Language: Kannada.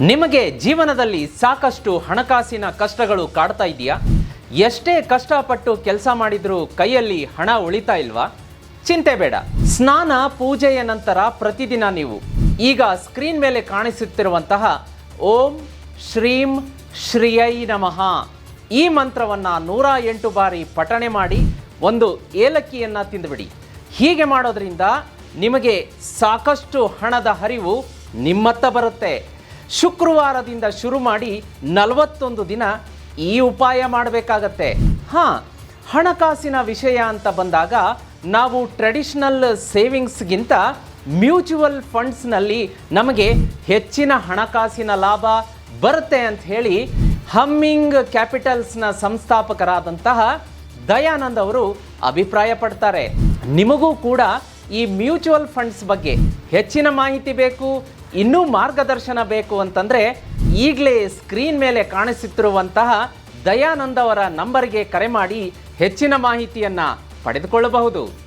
ನಿಮಗೆ ಜೀವನದಲ್ಲಿ ಸಾಕಷ್ಟು ಹಣಕಾಸಿನ ಕಷ್ಟಗಳು ಕಾಡ್ತಾ ಇದೆಯಾ? ಎಷ್ಟೇ ಕಷ್ಟಪಟ್ಟು ಕೆಲಸ ಮಾಡಿದ್ರೂ ಕೈಯಲ್ಲಿ ಹಣ ಉಳಿತಾ ಇಲ್ವಾ? ಚಿಂತೆ ಬೇಡ. ಸ್ನಾನ, ಪೂಜೆಯ ನಂತರ ಪ್ರತಿದಿನ ನೀವು. ಈಗ ಸ್ಕ್ರೀನ್ ಮೇಲೆ ಕಾಣಿಸುತ್ತಿರುವಂತಹ ಓಂ ಶ್ರೀಂ ಶ್ರೀಯೈ ನಮಃ. ಈ ಮಂತ್ರವನ್ನ ನೂರ ಎಂಟು ಬಾರಿ ಪಠಣೆ ಮಾಡಿ ಒಂದು ಏಲಕ್ಕಿಯನ್ನು ತಿಂದುಬಿಡಿ. ಹೀಗೆ ಮಾಡೋದ್ರಿಂದ ನಿಮಗೆ ಸಾಕಷ್ಟು ಹಣದ ಹರಿವು ನಿಮ್ಮತ್ತ ಬರುತ್ತೆ. ಶುಕ್ರವಾರದಿಂದ ಶುರು ಮಾಡಿ ನಲವತ್ತೊಂದು ದಿನ ಈ ಉಪಾಯ ಮಾಡಬೇಕಾಗತ್ತೆ. ಹಾಂ, ಹಣಕಾಸಿನ ವಿಷಯ ಅಂತ ಬಂದಾಗ ನಾವು ಟ್ರೆಡಿಷನಲ್ ಸೇವಿಂಗ್ಸ್ಗಿಂತ ಮ್ಯೂಚುವಲ್ ಫಂಡ್ಸ್ನಲ್ಲಿ ನಮಗೆ ಹೆಚ್ಚಿನ ಹಣಕಾಸಿನ ಲಾಭ ಬರುತ್ತೆ ಅಂತ ಹೇಳಿ ಹಮ್ಮಿಂಗ್ ಕ್ಯಾಪಿಟಲ್ಸ್ನ ಸಂಸ್ಥಾಪಕರಾದಂತಹ ದಯಾನಂದ್ ಅವರು ಅಭಿಪ್ರಾಯ ಪಡ್ತಾರೆ ನಿಮಗೂ ಕೂಡ ಈ ಮ್ಯೂಚುವಲ್ ಫಂಡ್ಸ್ ಬಗ್ಗೆ ಹೆಚ್ಚಿನ ಮಾಹಿತಿ ಬೇಕು ಇನ್ನೂ ಮಾರ್ಗದರ್ಶನ ಬೇಕು ಅಂತಂದರೆ ಈಗಲೇ ಸ್ಕ್ರೀನ್ ಮೇಲೆ ಕಾಣಿಸುತ್ತಿರುವಂತಹ ದಯಾನಂದ್ ಅವರ ನಂಬರ್ಗೆ ಕರೆ ಮಾಡಿ ಹೆಚ್ಚಿನ ಮಾಹಿತಿಯನ್ನು ಪಡೆದುಕೊಳ್ಳಬಹುದು.